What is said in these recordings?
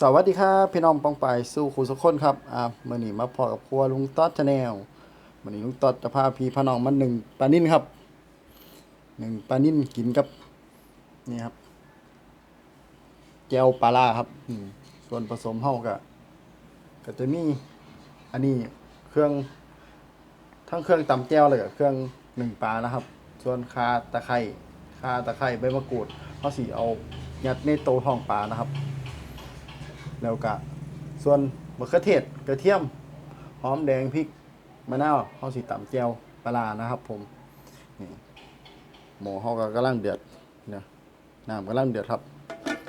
สวัสดีครับพี่น้องปองไปสู่ครูสุกคนครับอ่ามื่อนี้มาพอกับครัวลุงต๊อดชาแนลมื่อนี้ลุงต๊อดจะพาพี่พน้องมาหนึ่งปลานิ่นครับหนึ่งปลานิ่นกินกับนี่ครับแจวปลาล่าครับอืมส่วนผสมเฮาก็ก็จะมีอันนี้เครื่อง ทั้งเครื่องตำแจวเลยกับเครื่องหนึ่งปลานะครับ ส่วนคาตะไคร้คาตะไคร้ใบมะกรูดเขาสีเอายัดในโตท้องปลานะครับ แล้วก็ส่วนมะเขือเทศกระเทียมหอมแดงพริกมะนาวเขาสีตำแจวปลานะครับ ผมนี่หมูเขาก็กำลังเดือดเนี่ยน้ำกำลังเดือดครับ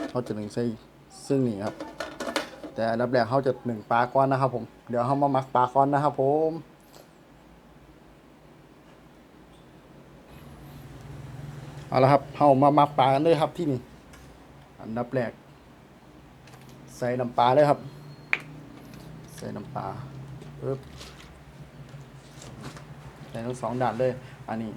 เขาจะหนึ่งใส่ซึ่งนี่ครับ แต่อันดับแรกเขาจะหนึ่งปลาก้อนนะครับ ผมเดี๋ยวเขามาหมักปลาก้อนนะครับ ผมเอาละครับเขามาหมักปลากันเลยครับที่นี่อันดับแรก ใส่น้ำปลาเลยครับ ใส่น้ำปลาปึ๊บใส่ทั้งสองด่านเลย อันนี้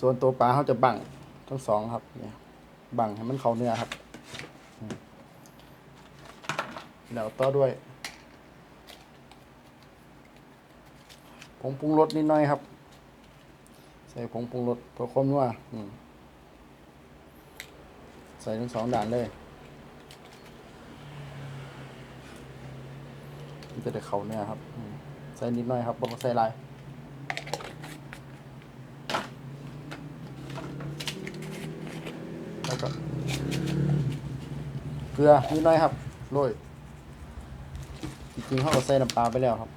ส่วนตัวปลาเขาจะบังทั้งสองครับเนี่ยบังให้มันเข้าเนื้อครับ แล้วต่อด้วยผงปรุงรสนิดหน่อยครับ ส่ผงปรุงรสเพื่อความนัวใส่ทั้งสองด่านเลยมันจะได้เข้าเนื้อครับ ใส่นิดหน่อยครับบอกใส่ลายแล้วก็เกลือนิดหน่อยครับโรยจริงๆเขาก็ใส่น้ำปลาไปแล้วครับ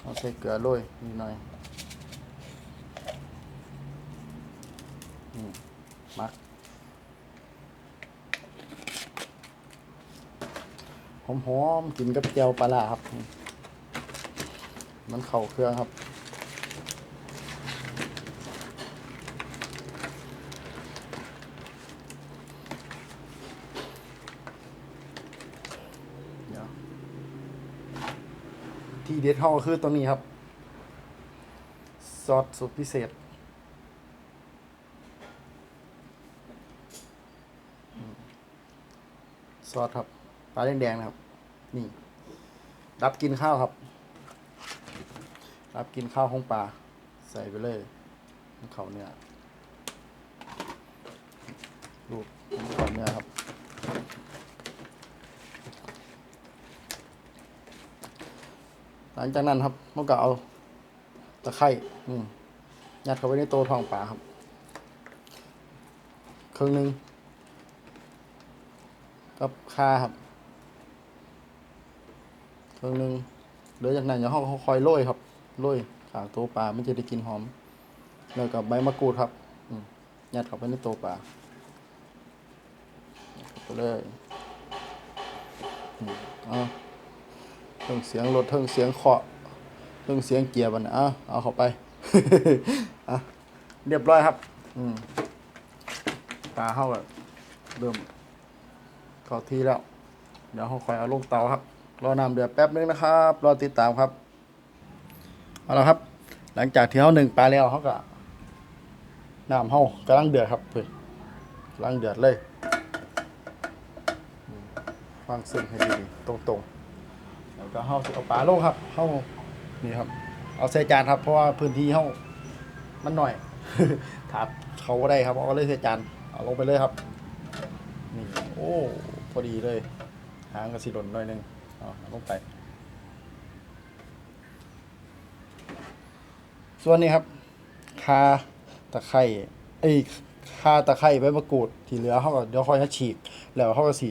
เอาใส่เกลือโรยนิดหน่อย อืมมัก หอมหอมๆกินกับแจ่วปลาร้าครับ มันเข้าเครื่องครับที่เด็ดเท่าคือตัวนี้ครับ ซอสสูตรพิเศษซอสครับ ปลาแดงๆนะครับ นี่ รับกินข้าวครับ รับกินข้าวของปลา ใส่ไปเลยเขาเนี่ยลูกเขาเนี่ยครับ หลังจากนั้นครับมันก็เอาตะไคร้อืมยัดเข้าไปในโตท้องปลาครับครึ่งหนึ่งกับคาครับ เครื่องหนึงเดี๋ยวจากนั้นเดี๋ยวเขาคอยโรยครับโรยขางตัวปลามันจะได้กินหอม แล้วกับใบมะกรูดครับอืยัดเข้าไปในตัวปลายัดเข้าไปเลยเอาเทิงเสียงรถเทิงเสียงเคาะเทิงเสียงเกียร์บันเอาเอาเข้าไปอะเรียบร้อยครับอืมปลาเข้าแบบเริ่มเข้าที่แล้ว เดี๋ยวเราคอยเอาลงเตาครับ รอน้ำเดือดแป๊บนึงนะครับรอติดตามครับเอาละครับ หลังจากที่เขาหนึ่งปลาแล้วเขาก็น้ำเขากำลังเดือดครับเพื่อนกำลังเดือดเลยวางเส้นให้ดีๆตรงๆแล้วก็เขาสิเอาปลาลงครับเขานี่ครับ เอาใส่จานครับ เพราะว่าพื้นที่เขามันหน่อยถาดเขาก็ได้ครับเอาเลยใส่จานเอาลงไปเลยครับนี่โอ้พอดีเลยหางกระสีหล่นหน่อยนึง เอาลงไป ส่วนนี้ครับคาตะไคร้เอ้ยคาตะไคร้ใบมะกรูดที่เหลือเขาก็เดี๋ยวค่อยฉีกแล้วเขาก็ฉี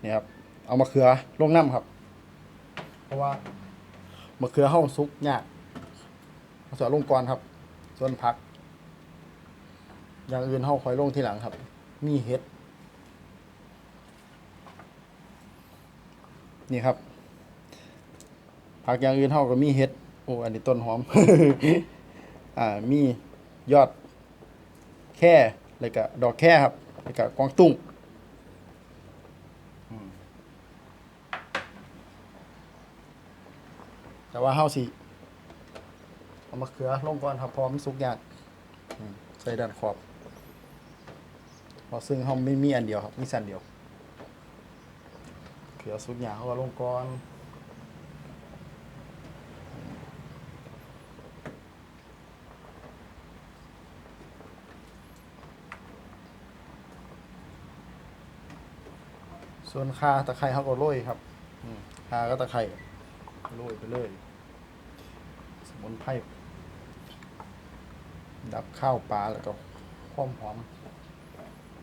เนี่ยครับเอามะเขือลงน้ำครับ เพราะว่ามะเขือเข้าซุกยากเอาเสือลงก่อนครับ ส่วนผัก อย่างอื่นเข้าคอยลงทีหลังครับ มีเห็ด นี่ครับ ผักอย่างอื่นเท่ากับมีเห็ด โอ้อันนี้ต้นหอม อ่า มียอดแค่แล้วก็ดอกแค่ครับแล้วก็กวางตุ้งแต่ว่าเฮาสิเอามะเขือลงก่อนครับเพอมสุกยากใส่ด้านขอบเพอซึ่งเขาไม่มีอันเดียวครับ มีสันเดียว เขือสุกยาเขาก็ลงก่อนส่วนคาตะไคร้เขาก็โรยครับคาก็ตะไคร้โรยไปเลย สมุนไพรดับข้าวปลาแล้วก็ความหอม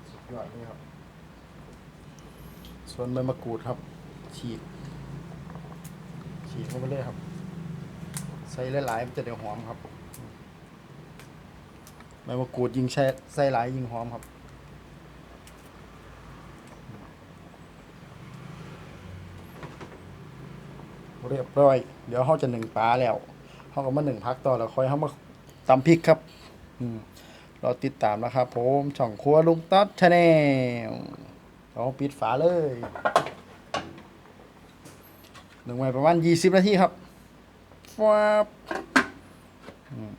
สุดยอดนี่ครับ ส่วนใบมะกรูดครับ ฉีก ฉีกเข้าไปเลยครับ ใส่หลายๆมันจะได้หอมครับใบมะกรูดยิงใช้ใส่หลายยิงหอมครับเรียบร้อย เดี๋ยวเขาจะหนึ่งปลาแล้วเขาก็มาหนึ่งพักต่อแล้วค่อยเขามาตำพริกครับ อืมเราติดตามนะครับ ผมช่องครัวลุงต๊อดชาแนล เราปิดฝาเลยหนึ่งไว้ประมาณยี่สิบนาทีครับฟ้าบอืม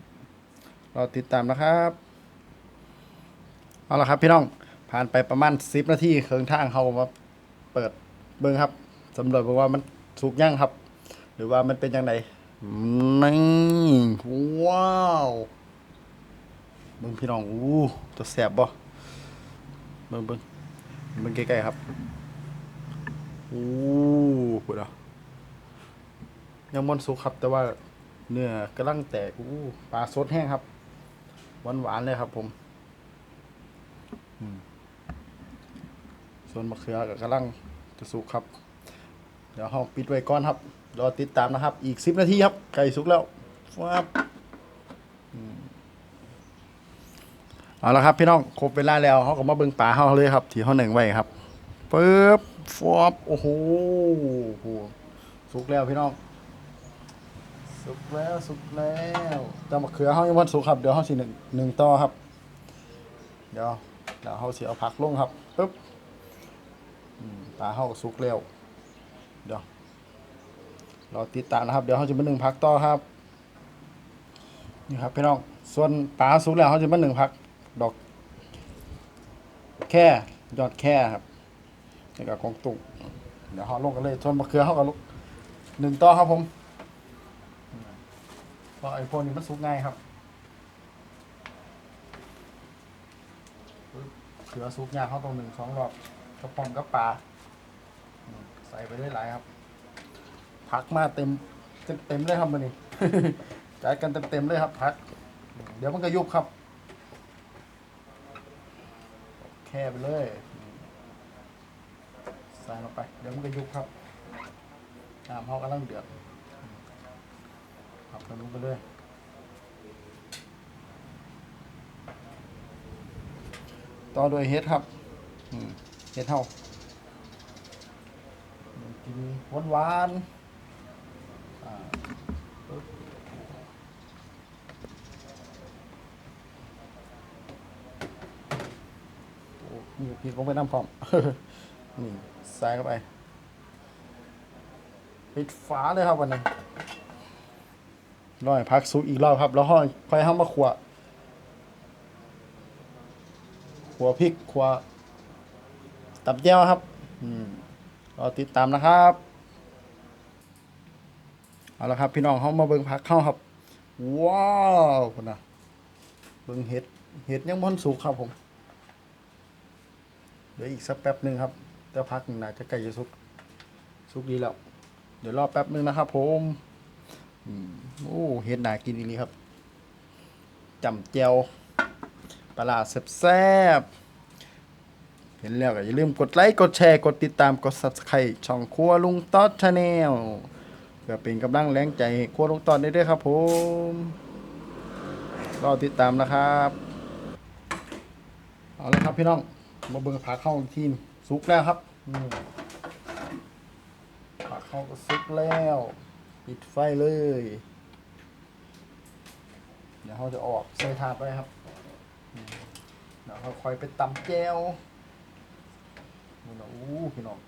เราติดตามนะครับ เอาละครับพี่น้อง ผ่านไปประมาณสิบนาทีเครื่องทางเขามาเปิดเบิ้งครับสำรวจบอกว่ามันสุกยังครับ หรือว่ามันเป็นยังไงนี่ว้าวเบิ้งพี่น้องอู้ตัวแสบบ่เบิ้งเบิ้ง เบิ้งใกล้ๆครับอู้พูดอะยังมันสุกครับ แต่ว่าเนื้อกำลังแตกอู้ปลาสดแห้งครับ หวานๆเลยครับผมส่วนมะเขือก็กำลังจะสุกครับ เดี๋ยวเราปิดไว้ก่อนครับรอติดตามนะครับ อีกสิบนาทีครับไก่สุกแล้วฟับอืม เอาละครับพี่น้องครบเวลาแล้วเขาก็มาเบิ่งปลาเขาเลยครับที่เขาหนึ่งไว้ครับปึ๊บฟอบโอ้โหสุกแล้วพี่น้องสุกแล้วสุกแล้วแต่มะเขือเขายังวันสุกครับ เดี๋ยวเขาสิหนึ่งหนึ่งต่อครับ เดี๋ยวเดี๋ยวเขาสิเอาผักลงครับปึ๊บปลาเขาสุกแล้วเดี๋ยวรอติดตามนะครับ เดี๋ยวเขาจะมาหนึ่งพักต่อครับนี่ครับพี่น้องส่วนปลาสุกแล้วเขาจะมาหนึ่งพัก ดอก แค่ยอดแค่ครับนี่ก็ของตุ่งเดี๋ยวเขาลงกันเลยส่วนมะเขือเขาก็ลงหนึ่งต่อครับผมเพราะไอ้พวกนี้มันสุกง่ายครับเขือสุกยากเขาตรงหนึ่งสองรอบกระป๋องกับปลาใส่ไปได้หลายครับพักมาเต็มเต็มเต็มเลยครับมันนี่จ่ายกันเต็มเต็มเลยครับพัก เดี๋ยวมันก็ยุบครับ แค่ไปเลยใส่ลงไป เดี๋ยวมันก็ยุบครับน้ำเขากำลังเดือดครับกันลงไปเลยต่อด้วยเฮ็ดครับเฮ็ดเท่ากินหวานหวานๆอ่าปึ๊บโอ้มีพริก ลงไปน้ำพร้อม นี่ใส่เข้าไป ปิดฝาเลยครับวันนี้ร้อให้พักซุกอีกรอบครับ แล้วห้อยค่อยห้ามาขัวขัวพริกขัวตับแย้วครับ อืมรอติดตามนะครับ เอาละครับพี่น้องเขามาเบิ่งผักเข้าครับ ว้าวคนน่ะเบิ่งเห็ด เห็ดยังบ่นสุกครับผม เดี๋ยวอีกสักแป๊บหนึ่งครับแต่พักหนึ่งน่าจะใกล้จะสุกสุกดีแล้ว เดี๋ยวรอแป๊บหนึ่งนะครับผมอืมโอ้เห็ดน่ากินอีครับจำเจียวปลาร้าแซ่บเห็นแล้วก็อย่าลืมกดไลค์ กดแชร์ กดติดตาม กด subscribe ช่องครัวลุงต๊อดชาแนลเพื่อเป็นกำลังแรงใจครัวลุงต๊อดได้ด้วยครับผมรอติดตามนะครับ เอาละครับพี่น้อง มาเบิ่งผักเข้าอีกทีนสุกแล้วครับนี่ผักเข้าก็สุกแล้ว ปิดไฟเลย เดี๋ยวเราจะออกใส่ถาดไว้ครับเดี๋ยวเราคอยไปตำแจวนี่นะอู้พี่น้อง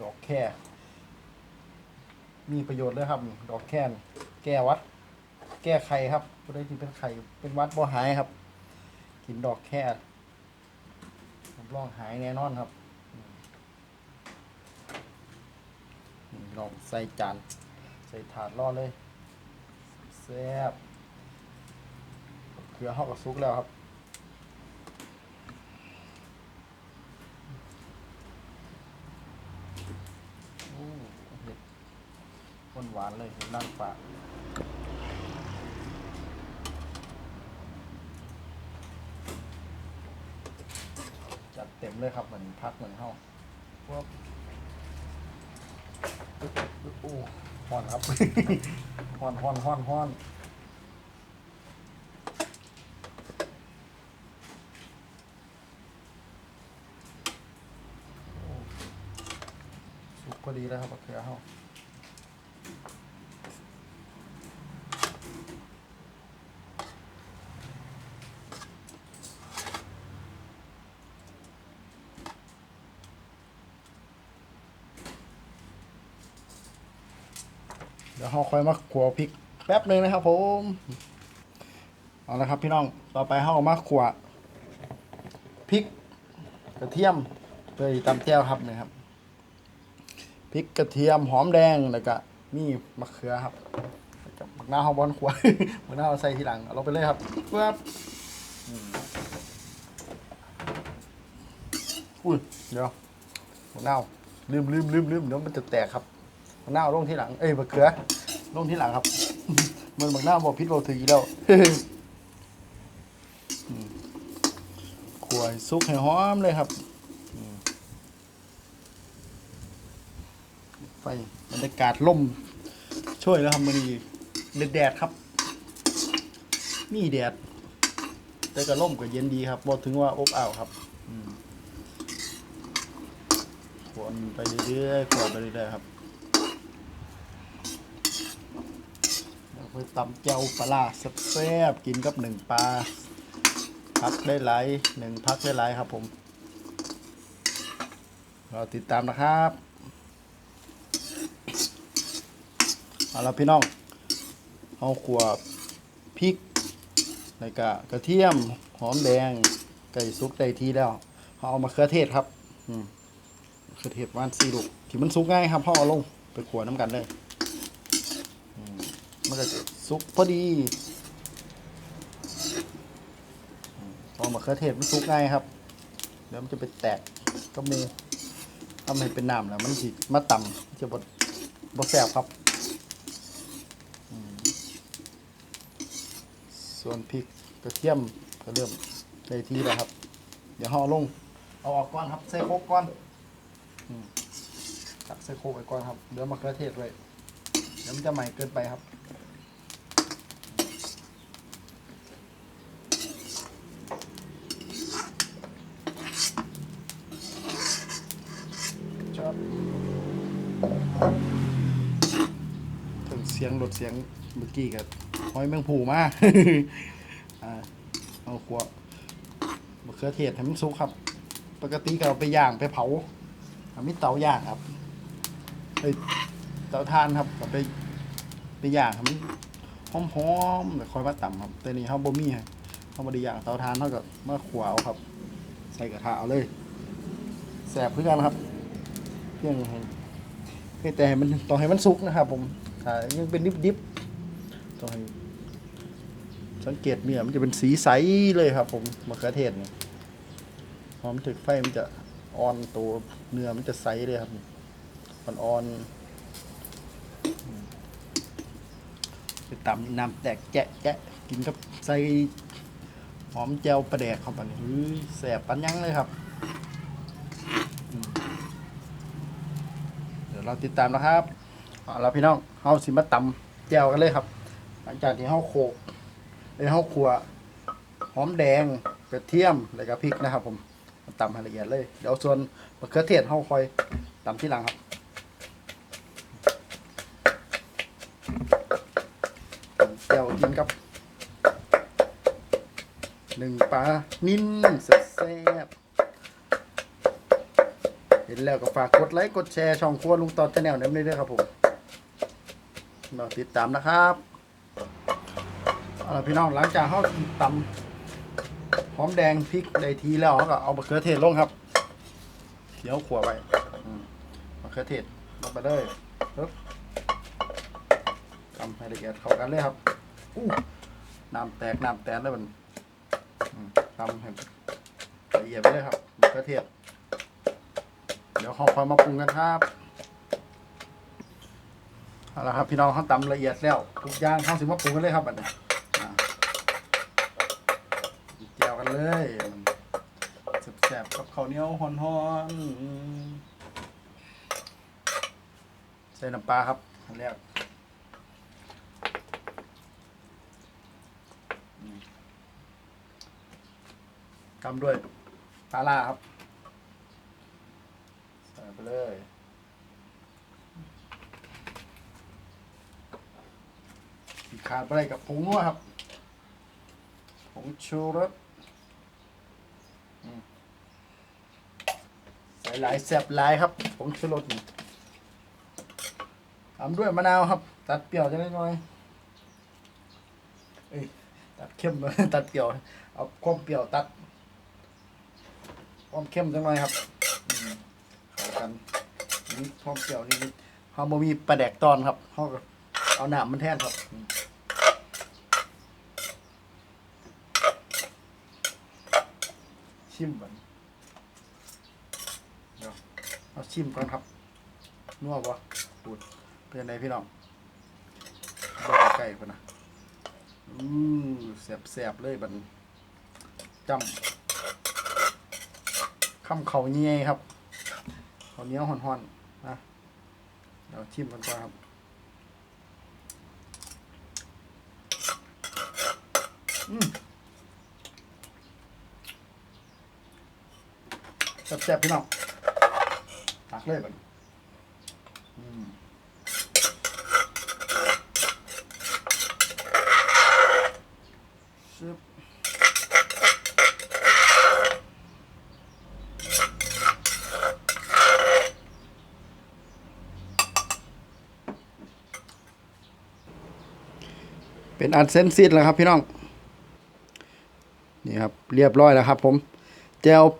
ดอกแค่ มีประโยชน์เลยครับ ดอกแค่แก้วัด แก้ไขครับผู้ใดที่เป็นไข่เป็นวัดบ่หายครับ กินดอกแค่ รับรองหายแน่นอนครับลองใส่จาน ใส่ถาดรอดเลยแซ่บเกลือเข้ากับซุกแล้วครับโอ้เห็ดข้นหวานเลยเห็ดนั่งฝากจัด เต็มเลยครับเหมือนพักเหมือนเฮาพวกโอ้ฮ้อนครับฮ้อนฮ้อนฮ้อนฮ้อนโอ้สุกพอดีแล้วครับมะเขือเฮา ยวเราค่อยมาขัวพริกแป๊บหนึ่งนะครับ ผมเอาละครับพี่น้องต่อไปเราเอามาขัวพริกกระเทียมเพื่อตำแจ่วครับนะครับพริกกระเทียมหอมแดงแล้วก็มีมะเขือครับแล้วกับมะนาวบอลขัวมะนาวใส่ทีหลังเอาไปเลยครับเพื่ออืมอุ้ยเดี๋ยวมะนาวลืมลืมลืมลืมเดี๋ยวมันจะแตกครับมะนาวลงที่หลังเอ้ยมะเขือ ลงที่หลังครับ มันมะนาบอกพิษบอกถืออีกแล้วขวยซุกให้หอมเลยครับ ไฟบรรยากาศล่ม ช่วยแล้วครับมันนี่เด็ดแดดครับนี่แดด แต่ก็ล่มก็เย็นดีครับบอกถึงว่าอบอ้าวครับอืมคนไปเรื่อยๆขวดไปเรื่อยๆครับ เรา ไปตำแจ่วปลาร้าแซ่บกินกับหนึ่งปลาพักได้หลายหนึ่งพักได้หลายครับผมเราติดตามนะครับเอาละพี่น้องเอาขวบพริกแล้วก็กระเทียมหอมแดงไก่ซุกได้ทีแล้วเขาเอามาเขือเทศครับอืมมะเขือเทศวานซีลูกที่มันซุกง่ายครับพ่อเอาลงไปขวน้ำกันเลย มันก็จะสุกพอดีพอมะเขือเทศมันสุกง่ายครับ เดี๋ยวมันจะไปแตกก็มูทำให้เป็นน้ำแล้วมันสิมาต่ำจะบดบดแสบครับ ส่วนพริกกระเทียมก็เริ่มได้ที่แล้วครับ เดี๋ยวห่อลง เอาออกก่อนครับ ใส่โคกก่อนตักใส่โคกไปก่อนครับ เดี๋ยวมะเขือเทศไว้เดี๋ยวมันจะใหม่เกินไปครับ สียงรถเสียงเมื่อกี้กับหอยแมงผูมาเอาขวมะเขือเทศให้มันสุกครับ ปกติก็เอาไปย่างไปเผาทำให้เตาย่างครับไปเตาทานครับก็ไปไปย่างทำให้หอมๆแล้วค่อยมาต่ำครับ แต่นี่เขาบ่มีฮะเขาบ่ได้ย่างเตาทานเขาก็มาขวเอาครับ ใส่กระทะเอาเลยแสบเพื่อนครับเพียงให้แต่ให้มันต้อให้มันสุกนะครับ ผม ถ้ายังเป็นดิบๆต้องให้สังเกตเนื้อมันจะเป็นสีใสเลยครับ ผมมะเขือเทศเนี่ยพอมถึกไฟมันจะอ่อนตัวเนื้อมันจะใสเลยครับมันอ่อนไปตำน้ำแตกแจะแจ๊ะกินกับใส่หอมแจวปลาแดกเข้าไปนี่แสบปันยังเลยครับเดี๋ยวเราติดตามนะครับ เอาละพี่น้องเฮาสิมาตำแจ่วกันเลยครับ หลังจากที่เฮาโขลกไอ้เฮาขัวหอมแดงกระเทียมแล้วก็พริกนะครับ ผมมาตำให้ละเอียดเลยเดี๋ยวส่วนมะเขือเทศเฮาคอยตำที่หลังครับแจ่วกินกับหนึ่งปลานิ่นแซ่บเห็นแล้วก็ฝากกดไลค์กดแชร์ช่องครัวลุงตอดชาแนลนี้ด้วยครับผม มาติดตามนะครับเอาล่ะพี่น้องหลังจากเขาตำหอมแดงพริกได้ทีแล้วเขาก็เอามะเขือเทศลงครับเดี๋ยวขัวไว้อืมมะเขือเทศลงไปเลยปึ๊บทำให้ละเอียดเข้ากันเลยครับอู้น้ำแตกน้ำแตนแล้วมันอืมทำให้ละเอียดไปเลยครับมะเขือเทศเดี๋ยวเขาค่อยมาปรุงกันครับ เอาละครับพี่น้องเขาตำละเอียดแล้วทุกอย่างเขาสิมาปรุงกันเลยครับบัดนี้อ่าเจียวกันเลยแซ่บๆกับข้าวเหนียวฮ้อนๆใส่น้ำปลาครับอันแรกตำด้วยปลาล่าครับใส่ไปเลย ขาดไปกับผงนัวครับผงชูรสใส่หลายแซบหลายครับผงชูรสนี่ตามด้วยมะนาวครับ ตัดเปรี้ยวจะได้หน่อยเอ้ยตัดเข้มตัดเปรี้ยวเอาความเปรี้ยวตัดความเข้มจังหน่อยครับเข้ากันนี่พร้อมเปรี้ยวนิดๆเขาบ่มีปลาแดกตอนครับเขาเอาหนามมันแทนครับอืม ชิมก่อนเดี๋ยวเอาชิมก่อนครับนัวปะปูดเป็นยังไงพี่น้องเบิ่งใกล้ๆกันนะอือแสบๆเลยบันจำคำเขาเงี้ยครับข้าวเนียห่อนๆนะเดี๋ยวชิมกันก่อนครับ อืม แซ่บๆพี่น้องตักเลยบัดซึบเป็นอันเซนซิดแล้วครับพี่น้อง นี่ครับ เรียบร้อยแล้วครับผมแจว